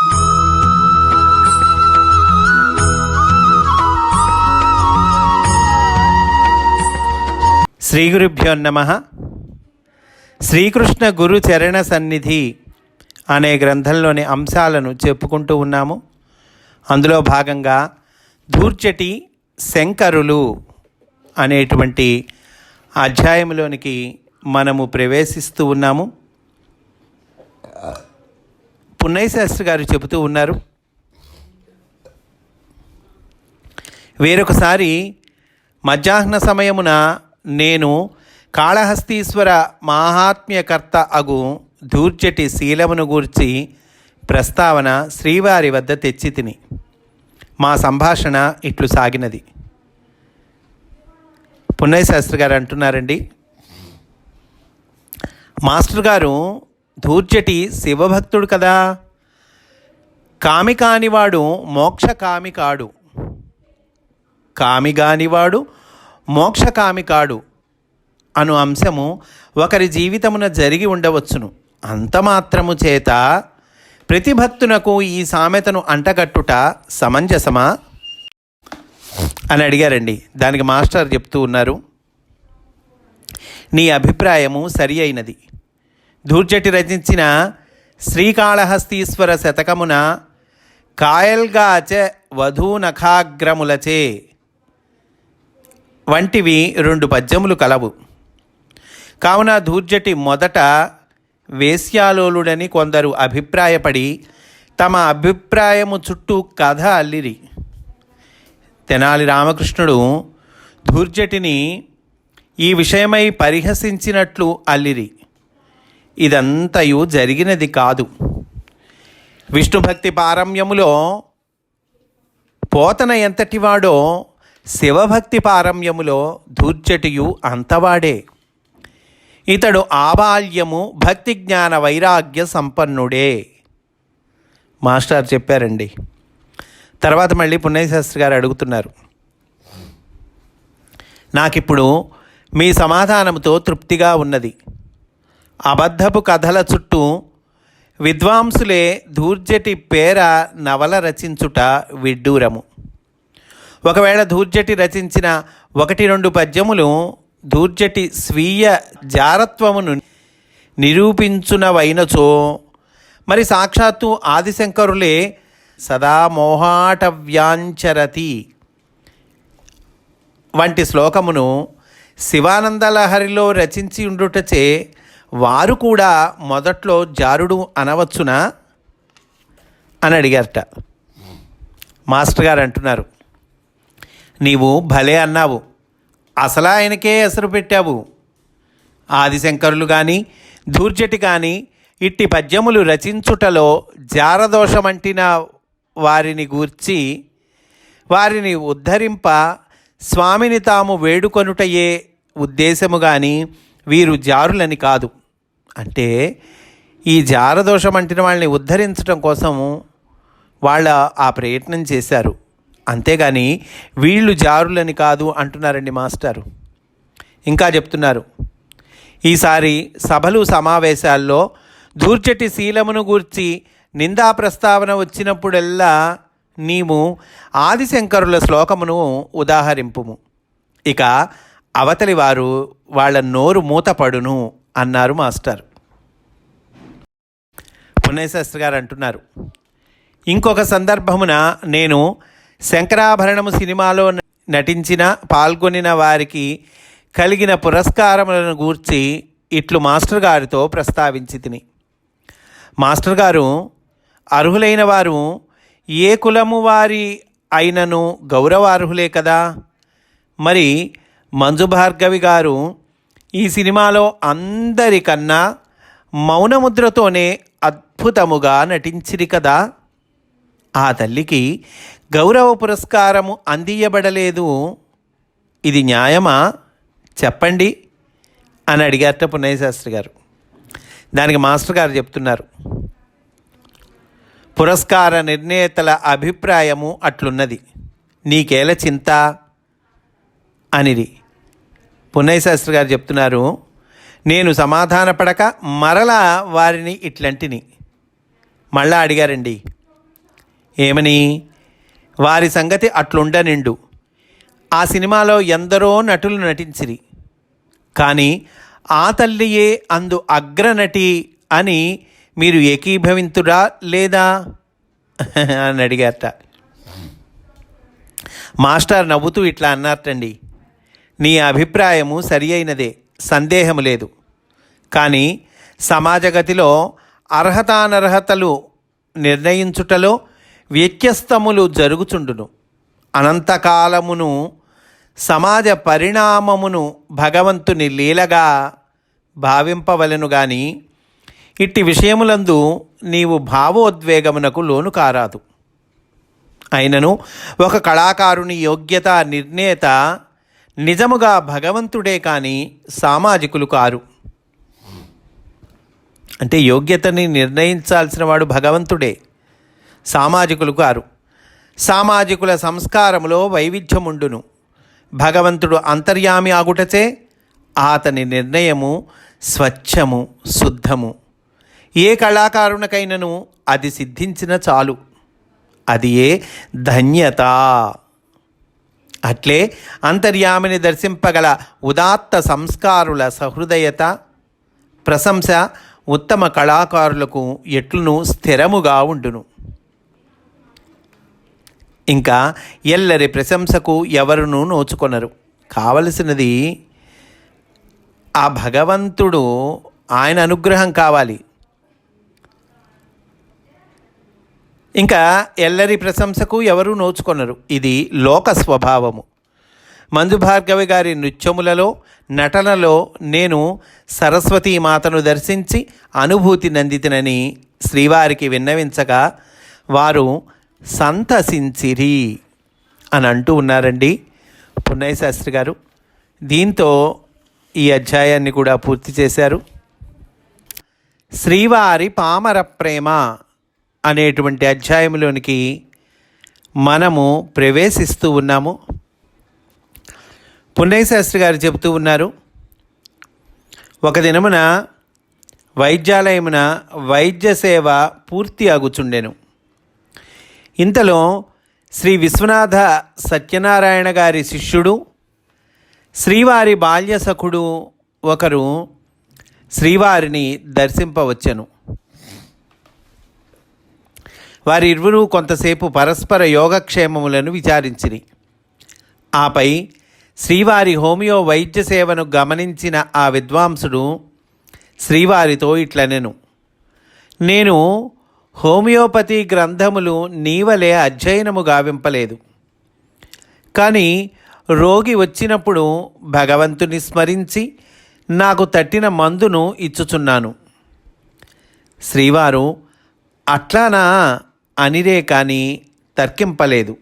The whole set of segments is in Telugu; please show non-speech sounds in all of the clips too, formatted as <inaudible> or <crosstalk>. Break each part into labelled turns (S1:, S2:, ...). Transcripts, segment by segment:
S1: శ్రీ గురుభ్యో నమ. శ్రీకృష్ణ గురు చరణ సన్నిధి అనే గ్రంథంలోని అంశాలను చెప్పుకుంటూ ఉన్నాము. అందులో భాగంగా ధూర్చటి శంకరులు అనేటువంటి అధ్యాయంలోనికి మనము ప్రవేశిస్తూ ఉన్నాము. పున్నయ్య శాస్త్రి గారు చెబుతూ ఉన్నారు. వేరొకసారి మధ్యాహ్న సమయమున నేను కాళహస్తీశ్వర మాహాత్మ్యకర్త అగు దూర్జటి శీలమును గూర్చి ప్రస్తావన శ్రీవారి వద్ద తెచ్చి తిని. మా సంభాషణ ఇట్లు సాగినది. పున్నయ్య శాస్త్రి గారు అంటున్నారండి మాస్టర్ గారు ధూర్జటి శివభక్తుడు కదా. కామి కానివాడు మోక్ష కామి కాడు కామిగానివాడు మోక్షకామి కాడు అను అంశము ఒకరి జీవితమున జరిగి ఉండవచ్చును. అంత మాత్రము చేత ప్రతిభక్తునకు ఈ సామెతను అంటగట్టుట సమంజసమా? అని అడిగారండి. దానికి మాస్టర్ చెప్తూ ఉన్నారు. నీ అభిప్రాయము సరి అయినది. ధూర్జటి రచించిన శ్రీకాళహస్తీశ్వర శతకమున కాయల్గాచ వధూనఖాగ్రములచే వంటివి రెండు పద్యములు కలవు. కావున ధూర్జటి మొదట వేశ్యాలోలుడని కొందరు అభిప్రాయపడి తమ అభిప్రాయము చుట్టూ కథ అల్లిరి. తెనాలి రామకృష్ణుడు ధూర్జటిని ఈ విషయమై పరిహసించినట్లు అల్లిరి. ఇదంతయు జరిగినది కాదు. విష్ణుభక్తి పారమ్యములో పోతన ఎంతటివాడో శివభక్తి పారమ్యములో దూర్చటియు అంతవాడే. ఇతడు ఆబాల్యము భక్తి జ్ఞాన వైరాగ్య సంపన్నుడే. మాస్టర్ చెప్పారండి. తర్వాత మళ్ళీ పుణ్యశాస్త్రి గారు అడుగుతున్నారు. నాకిప్పుడు మీ సమాధానంతో తృప్తిగా ఉన్నది. అబద్ధపు కథల చుట్టూ విద్వాంసులే ధూర్జటి పేర నవల రచించుట విడ్డూరము. ఒకవేళ ధూర్జటి రచించిన ఒకటి రెండు పద్యములు ధూర్జటి స్వీయ జారత్వమును నిరూపించునవైనచో మరి సాక్షాత్తు ఆదిశంకరులే సదా మోహాటవ్యాంచరతి. వంటి శ్లోకమును శివానందలహరిలో రచించి ఉండుటచే వారు కూడా మొదట్లో జారుడు అనవచ్చునా? అని అడిగారట. మాస్టర్ గారు అంటున్నారు నీవు భలే అన్నావు. అసలు ఆయనకే ఎసరు పెట్టావు. ఆదిశంకరులు కానీ ధూర్జటి కానీ ఇట్టి పద్యములు రచించుటలో జారదోషమంటిన వారిని గూర్చి వారిని ఉద్ధరింప స్వామిని తాము వేడుకొనుటయే ఉద్దేశము కానీ వీరు జారులని కాదు. అంటే ఈ జారదోషం అంటిన వాళ్ళని ఉద్ధరించడం కోసము వాళ్ళ ఆ ప్రయత్నం చేశారు. అంతేగాని వీళ్ళు జారులని కాదు అంటున్నారండి మాస్టారు. ఇంకా చెప్తున్నారు. ఈసారి సభలు సమావేశాల్లో దూర్చటి శీలమును గూర్చి నిందా ప్రస్తావన వచ్చినప్పుడల్లా నీవు ఆదిశంకరుల శ్లోకమును ఉదాహరింపుము. ఇక అవతలి వారు వాళ్ళ నోరు మూతపడును. అన్నారు మాస్టర్. పుణ్యశాస్త్రి గారు అంటున్నారు ఇంకొక సందర్భమున నేను శంకరాభరణము సినిమాలో నటించిన పాల్గొనిన వారికి కలిగిన పురస్కారములను గూర్చి ఇట్లు మాస్టర్ గారితో ప్రస్తావించి తిని మాస్టర్ గారు అర్హులైన వారు ఏ కులము వారి అయినను గౌరవార్హులే కదా? మరి మంజు భార్గవి గారు ఈ సినిమాలో అందరికన్నా మౌనముద్రతోనే అద్భుతముగా నటించిరి కదా. ఆ తల్లికి గౌరవ పురస్కారము అందియబడలేదు. ఇది న్యాయమా? చెప్పండి అని అడిగారట పున్నయ్యశాస్త్రి గారు. దానికి మాస్టర్ గారు చెప్తున్నారు. పురస్కార నిర్ణేతల అభిప్రాయము అట్లున్నది. నీకేల చింత? అనిది పున్నయ్యశాస్త్రి గారు చెప్తున్నారు నేను సమాధానపడక మరలా వారిని ఇట్లంటిని. మళ్ళా అడిగారండి ఏమని? వారి సంగతి అట్లుండనిండు. ఆ సినిమాలో ఎందరో నటులు నటించిరి. కానీ ఆ తల్లియే అందు అగ్రనటి అని మీరు ఏకీభవింతురా లేదా? అని అడిగారట. మాస్టర్ నవ్వుతూ ఇట్లా అన్నారటండి నీ అభిప్రాయము సరి అయినదే సందేహము లేదు. కానీ సమాజగతిలో అర్హతానర్హతలు నిర్ణయించుటలో వ్యత్యస్తములు జరుగుచుండును. అనంతకాలమును సమాజ పరిణామమును భగవంతుని లీలగా భావింపవలను గాని ఇట్టి విషయములందు నీవు భావోద్వేగమునకు లోను కారాదు. అయినను ఒక కళాకారుని యోగ్యత నిర్ణేత నిజముగా భగవంతుడే కానీ సామాజికులు కారు. అంటే యోగ్యతని నిర్ణయించాల్సిన వాడు భగవంతుడే సామాజికులు కారు. సామాజికుల సంస్కారములో వైవిధ్యముండును. భగవంతుడు అంతర్యామి ఆగుటచే అతని నిర్ణయము స్వచ్ఛము శుద్ధము. ఏ కళాకారునికైనను అది సిద్ధించిన చాలు. అది ఏ ధన్యత. అట్లే అంతర్యామిని దర్శింపగల ఉదాత్త సంస్కారుల సహృదయత ప్రశంస ఉత్తమ కళాకారులకు ఎట్లును స్థిరముగా ఉండును. ఇంకా ఎల్లరి ప్రశంసకు ఎవరునూ నోచుకొనరు. కావలసినది ఆ భగవంతుడు ఆయన అనుగ్రహం కావాలి. ఇంకా ఎల్లరి ప్రశంసకు ఎవరూ నోచుకొనరు. ఇది లోక స్వభావము. మంజు భార్గవి గారి నృత్యములలో నటనలో నేను సరస్వతీ మాతను దర్శించి అనుభూతి నందితినని శ్రీవారికి విన్నవించగా వారు సంతసించిరి అని అంటూ ఉన్నారండి పున్నయ్య శాస్త్రి గారు. దీంతో ఈ అధ్యాయాన్ని కూడా పూర్తి చేశారు. శ్రీవారి పామర ప్రేమ అనేటువంటి అధ్యాయంలోనికి మనము ప్రవేశిస్తూ ఉన్నాము. పుణ్యశాస్త్రి గారు చెబుతూ ఉన్నారు ఒక దినమున వైద్యాలయమున వైద్య సేవ పూర్తి అగుచుండెను ఇంతలో శ్రీ విశ్వనాథ సత్యనారాయణ గారి శిష్యుడు శ్రీవారి బాల్య సఖుడు ఒకరు శ్రీవారిని దర్శింపవచ్చెను. వారిరువురు కొంతసేపు పరస్పర యోగక్షేమములను విచారించిరి. ఆపై శ్రీవారి హోమియో వైద్య సేవను గమనించిన ఆ విద్వాంసుడు శ్రీవారితో ఇట్లనెను. నేను హోమియోపతి గ్రంథములు నీవలే అధ్యయనము గావింపలేదు. కానీ రోగి వచ్చినప్పుడు భగవంతుని స్మరించి నాకు తట్టిన మందును ఇచ్చుచున్నాను. శ్రీవారు అట్లానా? అనిరే కానీ తర్కింపలేదు.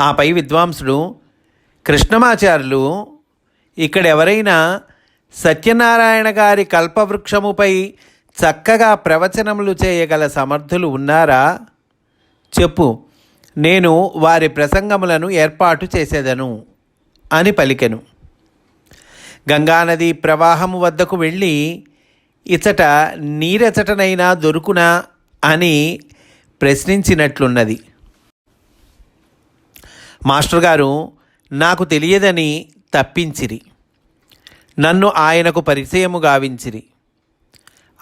S1: ఆపై విద్వాంసుడు కృష్ణమాచార్యులు ఇక్కడ ఎవరైనా సత్యనారాయణ గారి కల్పవృక్షముపై చక్కగా ప్రవచనములు చేయగల సమర్థులు ఉన్నారా? చెప్పు నేను వారి ప్రసంగములను ఏర్పాటు చేసేదను అని పలికెను. గంగానది ప్రవాహము వద్దకు వెళ్ళి ఇచట నీరెచటనైనా దొరుకునా అని ప్రశ్నించినట్లున్నది. మాస్టర్ గారు నాకు తెలియదని తప్పించిరి. నన్ను ఆయనకు పరిచయము గావించిరి.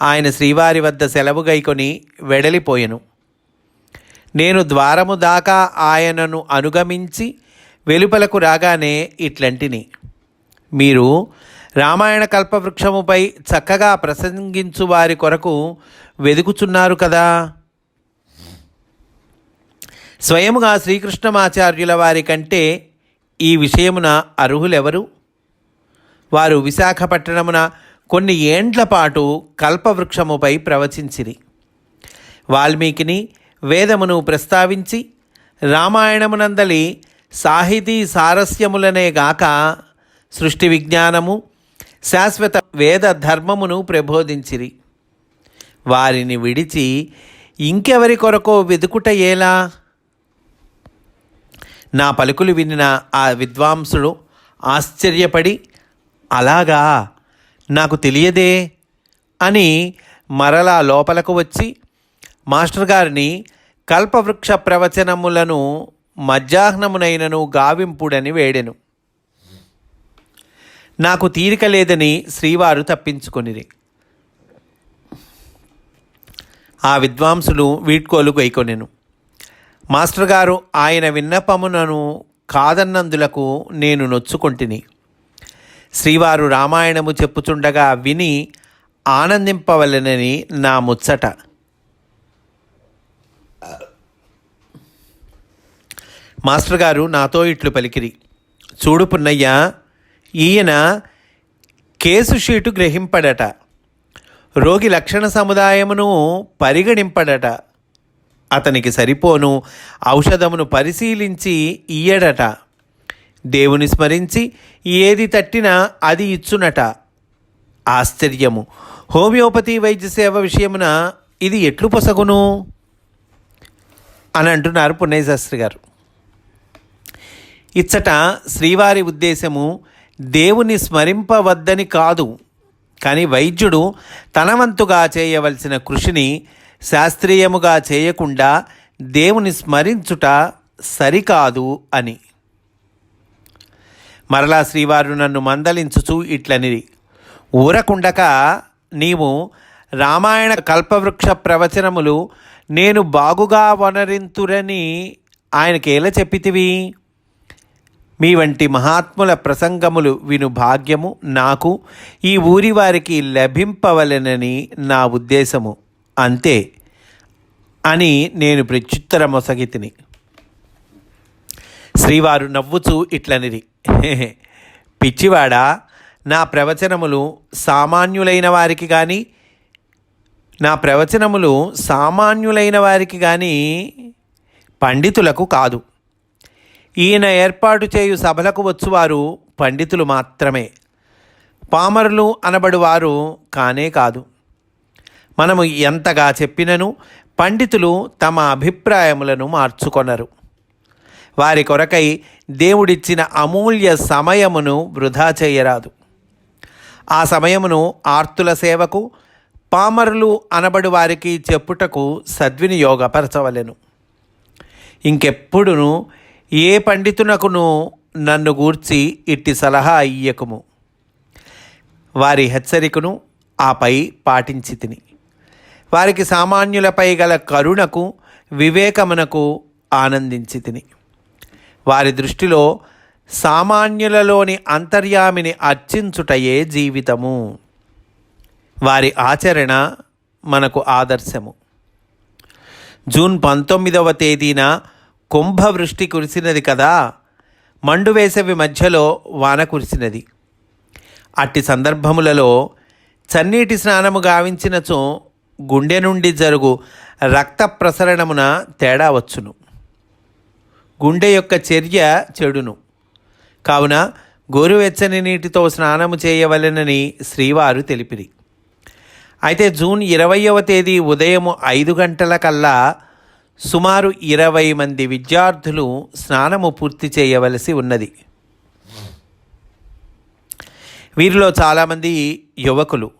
S1: ఆయన శ్రీవారి వద్ద సెలవు గైకొని వెడలిపోయెను. నేను ద్వారము దాకా ఆయనను అనుగమించి వెలుపలకు రాగానే ఇట్లంటిని. మీరు రామాయణ కల్పవృక్షముపై చక్కగా ప్రసంగించు వారి కొరకు వెదుకుచున్నారు కదా. స్వయముగా శ్రీకృష్ణమాచార్యుల వారి కంటే ఈ విషయమున అర్హులెవరు? వారు విశాఖపట్టణమున కొన్ని ఏండ్ల పాటు కల్పవృక్షముపై ప్రవచించిరి. వాల్మీకిని వేదమును ప్రస్తావించి రామాయణమునందలి సాహితీ సారస్యములనే గాక సృష్టి విజ్ఞానము శాశ్వత వేద ధర్మమును ప్రబోధించిరి. వారిని విడిచి ఇంకెవరి కొరకో వెదుకుట ఎలా? నా పలుకులు వినిన ఆ విద్వాంసుడు ఆశ్చర్యపడి అలాగా? నాకు తెలియదే? అని మరలా లోపలకు వచ్చి మాస్టర్ గారిని కల్పవృక్ష ప్రవచనములను మధ్యాహ్నమునైనను గావింపుడని వేడెను. నాకు తీరిక లేదని శ్రీవారు తప్పించుకొనిరి. ఆ విద్వాంసులు వీడ్కోలు గైకొనెను మాస్టర్ గారు ఆయన విన్నపమునను కాదన్నందులకు నేను నొచ్చుకొంటిని. శ్రీవారు రామాయణము చెప్పుచుండగా విని ఆనందింపవలెనని నా ముచ్చట. మాస్టర్ గారు నాతో ఇట్లు పలికిరి. చూడు పున్నయ్య ఈయన కేసు షీటు గ్రహింపడట. రోగి లక్షణ సముదాయమును పరిగణింపడట. అతనికి సరిపోను ఔషధమును పరిశీలించి ఇయ్యడట. దేవుని స్మరించి ఏది తట్టినా అది ఇచ్చునట. ఆశ్చర్యము. హోమియోపతి వైద్య సేవ విషయమున ఇది ఎట్లు పొసగును? అని అంటున్నారు పుణ్యశాస్త్రి గారు. ఇచ్చట శ్రీవారి ఉద్దేశము దేవుని స్మరింపవద్దని కాదు. కానీ వైద్యుడు తనవంతుగా చేయవలసిన కృషిని శాస్త్రీయముగా చేయకుండా దేవుని స్మరించుట సరికాదు అని. మరలా శ్రీవారు నన్ను మందలించుచు ఇట్లనిది ఊరకుండక నీవు రామాయణ కల్పవృక్ష ప్రవచనములు నేను బాగుగా వనరింతురని ఆయనకేలా చెప్పితివి? మీ వంటి మహాత్ముల ప్రసంగములు విను భాగ్యము నాకు. ఈ ఊరి వారికి లభింపవలెనని నా ఉద్దేశము. అంతే అని నేను ప్రత్యుత్తరమొసగితిని. శ్రీవారు నవ్వుచూ ఇట్లనిది <laughs> పిచ్చివాడా నా ప్రవచనములు సామాన్యులైన వారికి కానీ నా ప్రవచనములు సామాన్యులైన వారికి కానీ పండితులకు కాదు. ఈయన ఏర్పాటు చేయు సభలకు వచ్చువారు పండితులు మాత్రమే. పామరులు అనబడువారు కానే కాదు. మనము ఎంతగా చెప్పినను పండితులు తమ అభిప్రాయములను మార్చుకొనరు. వారి కొరకై దేవుడిచ్చిన అమూల్య సమయమును వృధా చేయరాదు. ఆ సమయమును ఆర్తుల సేవకు పామరులు అనబడు వారికి చెప్పుటకు సద్వినియోగపరచవలెను. ఇంకెప్పుడును ఏ పండితునకును నన్ను గూర్చి ఇట్టి సలహా ఇయ్యకుము వారి హెచ్చరికను ఆపై పాటించి తిని. వారికి సామాన్యులపై గల కరుణకు వివేకమునకు ఆనందించి తిని. వారి దృష్టిలో సామాన్యులలోని అంతర్యామిని అర్చించుటయే జీవితము. వారి ఆచరణ మనకు ఆదర్శము. జూన్ పంతొమ్మిదవ తేదీన కుంభవృష్టి కురిసినది కదా. మండు వేసవి మధ్యలో వాన కురిసినది. అట్టి సందర్భములలో చన్నీటి స్నానము గావించినచో గుండె నుండి జరుగు రక్త ప్రసరణమున తేడా వచ్చును. గుండె యొక్క చర్య చెడును. కావున గోరువెచ్చని నీటితో స్నానము చేయవలెనని శ్రీవారు తెలిపిరి. అయితే జూన్ ఇరవయవ తేదీ ఉదయం ఐదు గంటల కల్లా సుమారు ఇరవై మంది విద్యార్థులు స్నానము పూర్తి చేయవలసి ఉన్నది. వీరిలో చాలామంది యువకులు.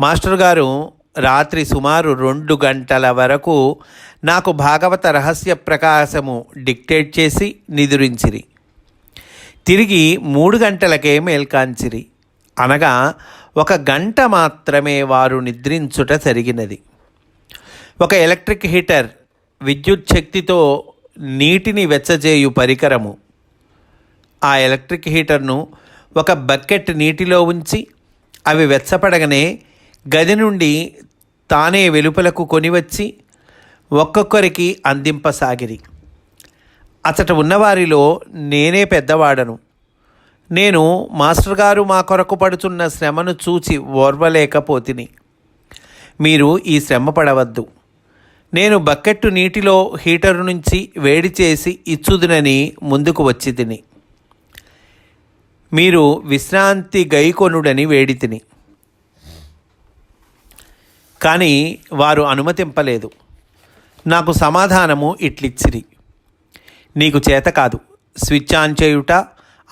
S1: మాస్టర్ గారు రాత్రి సుమారు రెండు గంటల వరకు నాకు భాగవత రహస్య ప్రకాశము డిక్టేట్ చేసి నిదురించిరి. తిరిగి మూడు గంటలకే మేల్కాంచిరి. అనగా ఒక గంట మాత్రమే వారు నిద్రించుట జరిగినది. ఒక ఎలక్ట్రిక్ హీటర్ విద్యుత్ శక్తితో నీటిని వెచ్చజేయు పరికరము. ఆ ఎలక్ట్రిక్ హీటర్ను ఒక బకెట్ నీటిలో ఉంచి అవి వెచ్చపడగానే గది నుండి తానే వెలుపలకు కొనివచ్చి ఒక్కొక్కరికి అందింపసాగిరి. అతట ఉన్నవారిలో నేనే పెద్దవాడను. నేను మాస్టర్ గారు మా కొరకు పడుతున్న శ్రమను చూచి ఓర్వలేకపోతిని. మీరు ఈ శ్రమ పడవద్దు. నేను బకెట్టు నీటిలో హీటర్ నుంచి వేడి చేసి ఇచ్చుదునని ముందుకు వచ్చి తిని. మీరు విశ్రాంతి గైకొనుడని వేడి తిని. కానీ వారు అనుమతింపలేదు. నాకు సమాధానము ఇట్లిచ్చిరి. నీకు చేత కాదు. స్విచ్ ఆన్ చేయుట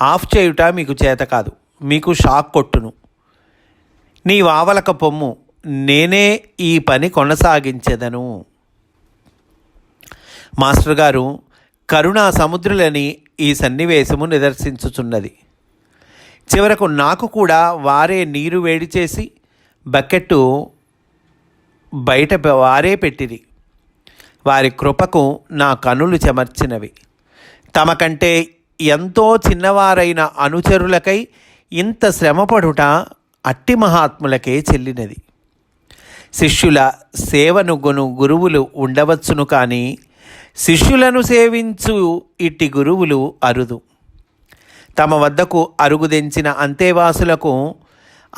S1: ఆఫ్ చేయుట మీకు చేత కాదు. మీకు షాక్ కొట్టును. నీ వావలక పొమ్ము. నేనే ఈ పని కొనసాగించెదను. మాస్టర్ గారు కరుణా సముద్రులని ఈ సన్నివేశము నిదర్శించుచున్నది. చివరకు నాకు కూడా వారే నీరు వేడి చేసి బకెట్టు బయట వారే పెట్టిరి. వారి కృపకు నా కనులు చెమర్చినవి. తమ కంటే ఎంతో చిన్నవారైన అనుచరులకై ఇంత శ్రమపడుట అట్టి మహాత్ములకే చెల్లినది. శిష్యుల సేవను గొను గురువులు ఉండవచ్చును కానీ శిష్యులను సేవించు ఇట్టి గురువులు అరుదు. తమ వద్దకు అరుగుదెంచిన అంతేవాసులకు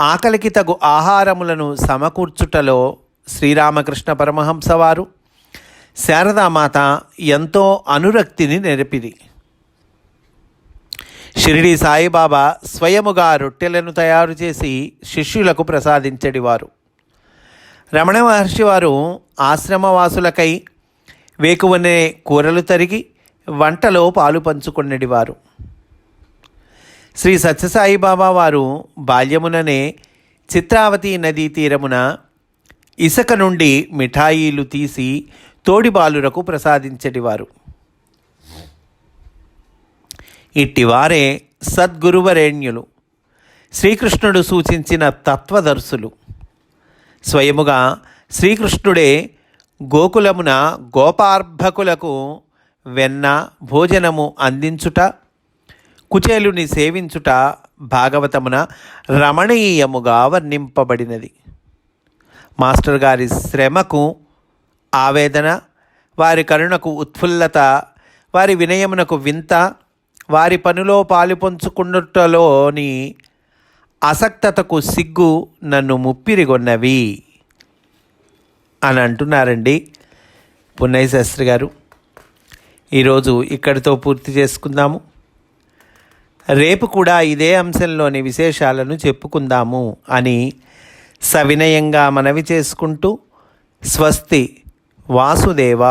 S1: ఆకలికి తగు ఆహారములను సమకూర్చుటలో శ్రీరామకృష్ణ పరమహంస వారు శారదామాత ఎంతో అనురక్తిని నెరిపిది షిరిడి సాయిబాబా స్వయముగా రొట్టెలను తయారు చేసి శిష్యులకు ప్రసాదించడివారు. రమణ మహర్షి వారు ఆశ్రమవాసులకై వేకువనే కూరలు తరిగి వంటలో పాలు పంచుకున్నడివారు శ్రీ సత్యసాయి బాబా వారు బాల్యముననే చిత్రావతి నదీ తీరమున ఇసుక నుండి మిఠాయిలు తీసి తోడి బాలురకు ప్రసాదించడివారు ఇట్టివారే సద్గురువరేణ్యులు. శ్రీకృష్ణుడు సూచించిన తత్వదర్శులు. స్వయముగా శ్రీకృష్ణుడే గోకులమున గోపార్భకులకు వెన్న భోజనము అందించుట కుచేలుని సేవించుట భాగవతమున రమణీయముగా వర్ణింపబడినది. మాస్టర్ గారి శ్రమకు ఆవేదన వారి కరుణకు ఉత్ఫుల్లత వారి వినయమునకు వింత వారి పనిలో పాలుపంచుకున్నటలోని అసక్తతకు సిగ్గు నన్ను ముప్పిరిగొన్నవి. అని అంటున్నారండి పున్నయ్య శాస్త్రి గారు. ఈరోజు ఇక్కడితో పూర్తి చేసుకుందాము. రేపు కూడా ఇదే అంశంలోని విశేషాలను చెప్పుకుందాము అని సవినయంగా మనవి చేసుకుంటూ స్వస్తి వాసుదేవ.